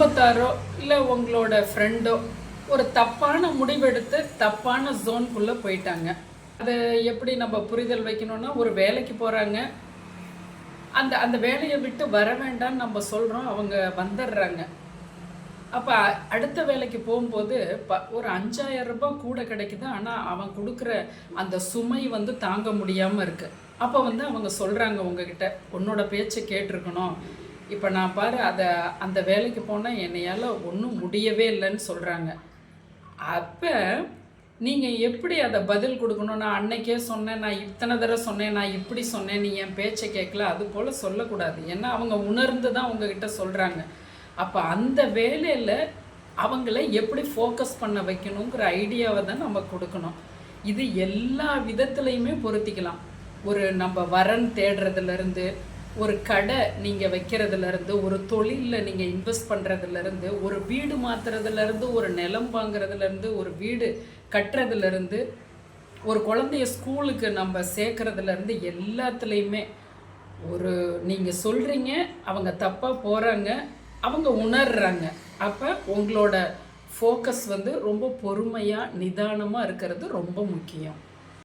குடும்பத்தாரோ இல்லை உங்களோட ஃப்ரெண்டோ ஒரு தப்பான முடிவெடுத்து தப்பான ஜோன்குள்ளே போயிட்டாங்க. அது எப்படி நம்ம புரிதல் வைக்கணும்னா ஒரு வேலைக்கு போகிறாங்க அந்த அந்த வேலையை விட்டு வர வேண்டாம்னு நம்ம சொல்கிறோம் அவங்க வந்துடுறாங்க. அப்போ அடுத்த வேலைக்கு போகும்போது ப ஒரு அஞ்சாயிரம் ரூபாய் கூட கிடைக்குது ஆனால் அவன் கொடுக்குற அந்த சுமை வந்து தாங்க முடியாமல் இருக்குது அப்போ வந்து அவங்க சொல்கிறாங்க உங்ககிட்ட உன்னோட பேச்சை கேட்டிருக்கணும். இப்போ நான் பாரு அதை அந்த வேலைக்கு போனால் என்னையால் ஒன்றும் முடியவே இல்லைன்னு சொல்கிறாங்க அப்போ நீங்கள் எப்படி அதை பதில் கொடுக்கணும்? நான் அன்னைக்கே சொன்னேன் நான் இத்தனை தடவை சொன்னேன் நான் இப்படி சொன்னேன் நீ என் பேச்சை கேட்கல அது போல் சொல்லக்கூடாது. ஏன்னா அவங்க உணர்ந்து தான் உங்ககிட்ட சொல்கிறாங்க அப்போ அந்த வேலையில் அவங்கள எப்படி ஃபோக்கஸ் பண்ண வைக்கணுங்கிற ஐடியாவை தான் நம்ம கொடுக்கணும். இது எல்லா விதத்துலையுமே பொருத்திக்கலாம். ஒரு நம்ம வரன் தேடுறதுலேருந்து ஒரு கடை நீங்கள் வைக்கிறதுலேருந்து ஒரு தொழிலில் நீங்கள் இன்வெஸ்ட் பண்ணுறதுலேருந்து ஒரு வீடு மாற்றுறதுலேருந்து ஒரு நிலம் வாங்குறதுலேருந்து ஒரு வீடு கட்டுறதுலேருந்து ஒரு குழந்தைய ஸ்கூலுக்கு நம்ம சேர்க்குறதுலேருந்து எல்லாத்துலேயுமே ஒரு நீங்கள் சொல்கிறீங்க அவங்க தப்பாக போகிறாங்க அவங்க உணர்றாங்க. அப்போ உங்களோட ஃபோக்கஸ் வந்து ரொம்ப பொறுமையாக நிதானமாக இருக்கிறது ரொம்ப முக்கியம்.